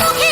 কিছু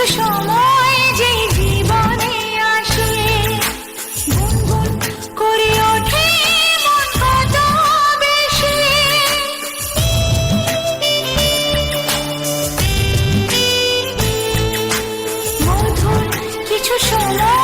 কিছু সময় যে জীবনে আসে গুনগুন করে ওঠে মন কত বেশি। মধুর কিছু সময়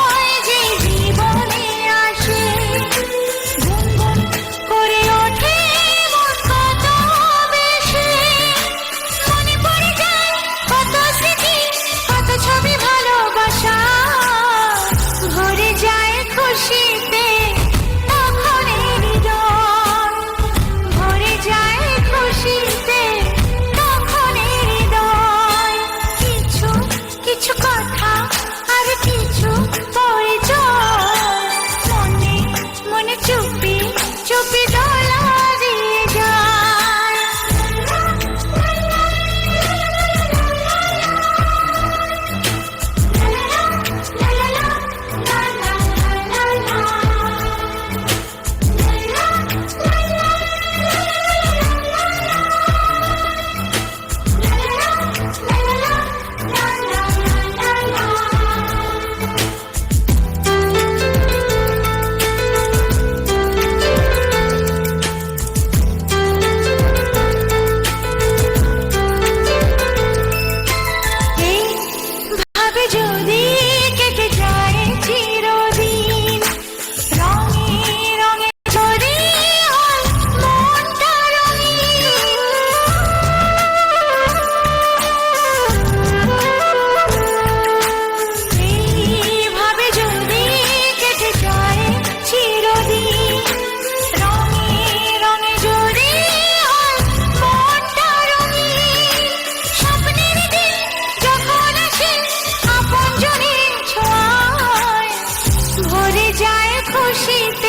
যায় খুশিতে।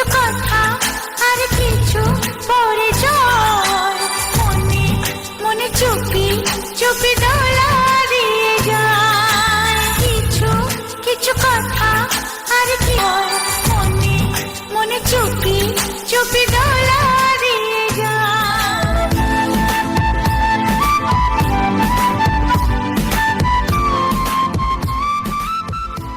কিছু কথা আর কিছু পরে